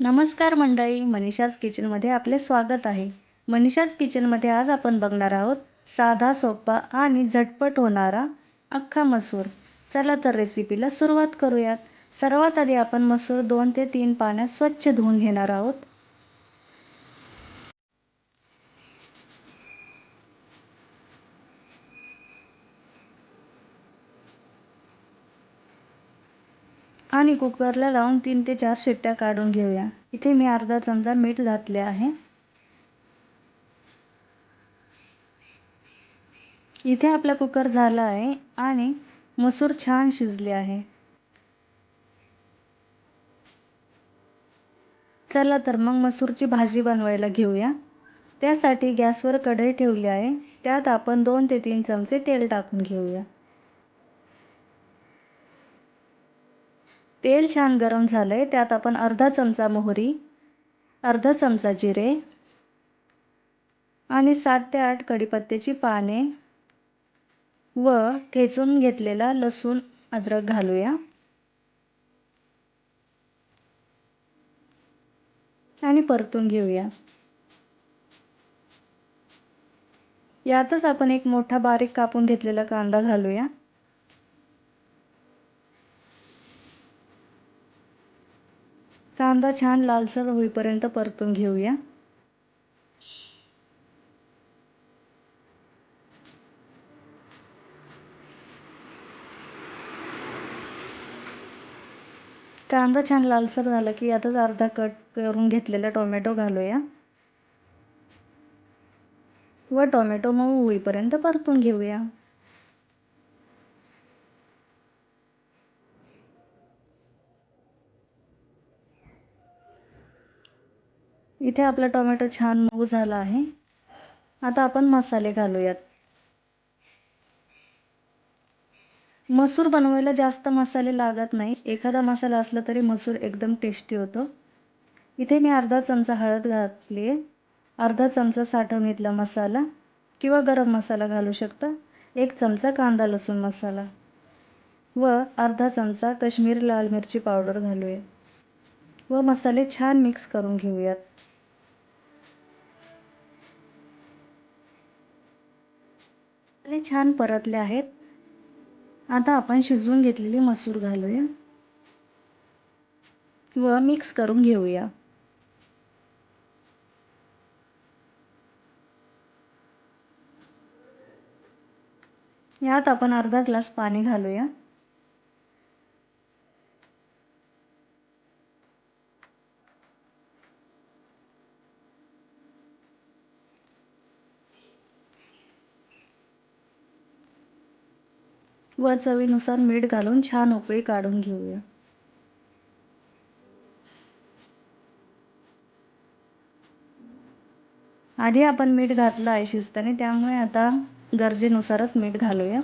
नमस्कार मंडळी मनीषाज किचनमध्ये आपले स्वागत आहे. मनीषाज किचनमध्ये आज आपण बघणार आहोत साधा सोपा आणि झटपट होणारा अख्खा मसूर. चला तर रेसिपीला सुरुवात करूयात. सर्वात आधी आपण मसूर दोन ते तीन पाण्यात स्वच्छ धुवून घेणार आहोत. आणि कुकरला लावून तीन ते चार शिट्ट्या काढून घेऊया. इथे मी अर्धा चमचा मीठ घातले आहे. इथे आपला कुकर झाला आहे आणि मसूर छान शिजले आहे. चला तर मग मसूरची भाजी बनवायला घेऊया. त्यासाठी गॅसवर कढई ठेवली आहे. त्यात आपण दोन ते तीन चमचे तेल टाकून घेऊया. तेल छान गरम झालं आहे त्यात आपण अर्धा चमचा मोहरी अर्धा चमचा जिरे आणि सात ते आठ कढीपत्त्याची पाने व ठेचून घेतलेला लसूण अद्रक घालूया. आणि परतून घेऊया. यातच आपण एक मोठा बारीक कापून घेतलेला कांदा घालूया. कांदा छान लालसर होईपर्यंत परतून घेऊया. कांदा छान लालसर झाला की यातच अर्धा कट करून घेतलेला टोमॅटो घालूया. व टोमॅटो मऊ होईपर्यंत परतून घेऊया. इथे आपला टोमॅटो छान मऊ झाला आहे. आता आपण मसाले घालूयात. मसूर बनवायला जास्त मसाले लागत नाही. एखादा मसाला असला तरी मसूर एकदम टेस्टी होतो. इथे मी अर्धा चमचा हळद घातली आहे. अर्धा चमचा साठवणीतला मसाला. किंवा गरम मसाला घालू शकता. एक चमचा कांदा लसूण मसाला. व अर्धा चमचा कश्मीरी लाल मिरची पावडर घालूया. व मसाले छान मिक्स करून घेऊयात. मसाले छान परतले आहेत. आता आपण शिजवून घेतलेली मसूर घालूया. व मिक्स करून घेऊया. यात आपण अर्धा ग्लास पाणी घालूया. व चवीनुसार मीठ घालून छान उकळी काढून घेऊया. आधी आपण मीठ घातलं आहे शिजताना त्यामुळे आता गरजेनुसारच मीठ घालूया.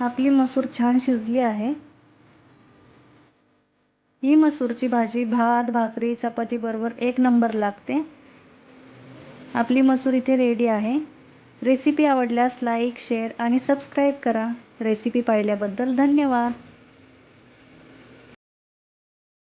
आपली मसूर छान शिजली आहे. ही मसूरची भाजी भात भाकरी चपातीबरोबर एक नंबर लागते. आपली मसूर इथे रेडी आहे. रेसिपी आवडल्यास लाईक शेअर आणि सबस्क्राईब करा. रेसिपी पाहिल्याबद्दल धन्यवाद.